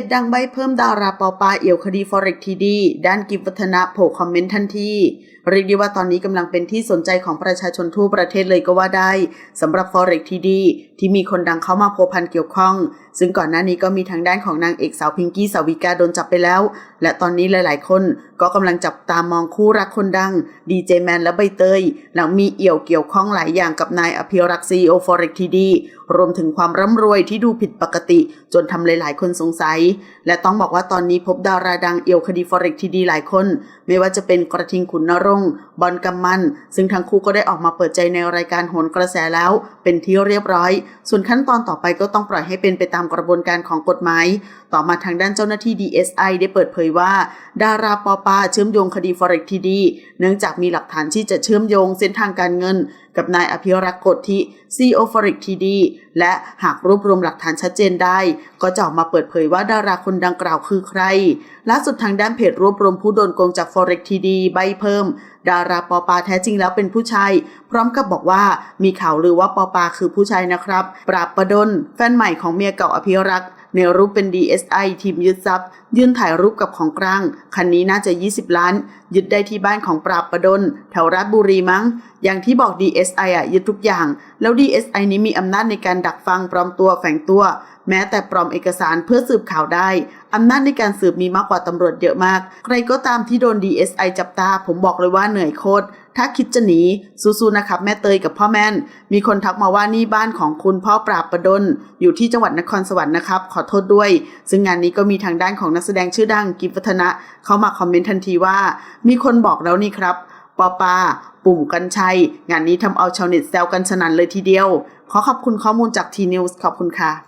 จดังใบเพิ่มดาราปอปาเอี่ยวคดีฟอเร็กทีดี ด้านกิฟวัฒนะโผล่คอมเมนต์ทันทีเรียกได้ว่าตอนนี้กำลังเป็นที่สนใจของประชาชนทั่วประเทศเลยก็ว่าได้สำหรับฟอเร็กทีดีที่มีคนดังเข้ามาโพวพันเกี่ยวข้อง ซึ่งก่อนหน้านี้ก็มีทางด้านของนางเอกสาวพิงกี้สาวิกาโดนจับไปแล้ว และตอนนี้หลาย ๆ คนก็กำลังจับตามองคู่รักคนดังดีเจแมนและใบเตยหลังมีเอี่ยวเกี่ยวข้องหลายอย่างกับนายอภิรักษ์ซีโอ Forex ทีดีรวมถึงความร่ำรวยที่ดูผิดปกติ จนทำหลาย ๆ คนสงสัย และต้องบอกว่าตอนนี้พบดาราดังเอี่ยวคดี Forex ทีดีหลายคน ไม่ว่าจะเป็นกระทิงขุนนรงค์บอลกำมัน ซึ่งทั้งคู่ก็ได้ออกมาเปิดใจในรายการโหนกระแสแล้ว เป็นที่เรียบร้อย ส่วนขั้นตอนต่อไปก็ต้องปล่อยให้เป็นไปตามกระบวนการของกฎหมาย ต่อมาทางด้านเจ้าหน้าที่ DSI ได้เปิดเผยว่า ดาราปอปาเชื่อมโยงคดี Forex ทีดีเนื่องจากมีหลักฐานที่จะเชื่อมโยงเส้นทางการเงิน กับนายอภิรักษ์กฎทิ CEO Forex ทีดี และหากรวบรวมหลักฐานชัดเจนได้ ก็จะออกมาเปิดเผยว่าดาราคนดังกล่าวคือใคร ล่าสุดทางด้านเพจรวบรวมผู้โดนโกงจาก Forex ทีดีใบเพิ่ม ดาราปอปาแท้จริงแล้วเป็นผู้ชาย พร้อมกับบอกว่ามีข่าวลือว่าปอปาคือผู้ชายนะครับ ปราบประดนแฟนใหม่ของเมียเก่าอภิรักษ์ ในรูปเป็น DSI ทีมยึดทรัพย์ ยื่นถ่ายรูปกับของกลาง คันนี้น่าจะ 20 ล้าน ยึดได้ที่บ้านของปราบประดนแถวราชบุรีมั้ง อย่างที่บอก DSI อะยึดทุกอย่าง แล้ว DSI นี้มีอำนาจในการดักฟังปลอมตัวแฝงตัว แม้แต่ปลอมเอกสารเพื่อสืบข่าวได้อำนาจในการสืบมีมากกว่าตำรวจเยอะมาก ใครก็ตามที่โดน DSI จับตา ผมบอกเลยว่าเหนื่อยโคตร ถ้าคิดจะหนีสู้ๆนะครับ แม่เตยกับพ่อแม่น มีคนทักมาว่านี่บ้านของคุณพ่อปราบประดน อยู่ที่จังหวัดนครสวรรค์นะครับ ขอโทษด้วย ซึ่งงานนี้ก็มีทางด้านของนักแสดงชื่อดังกิฟวัฒนะเข้ามาคอมเมนต์ทันทีว่า มีคนบอกแล้วนี่ครับปอปาปุ่มกันชัย งานนี้ทำเอาชาวเน็ตแซวกันสนั่นเลยทีเดียว ขอขอบคุณข้อมูลจากทีนิวส์ขอบคุณค่ะ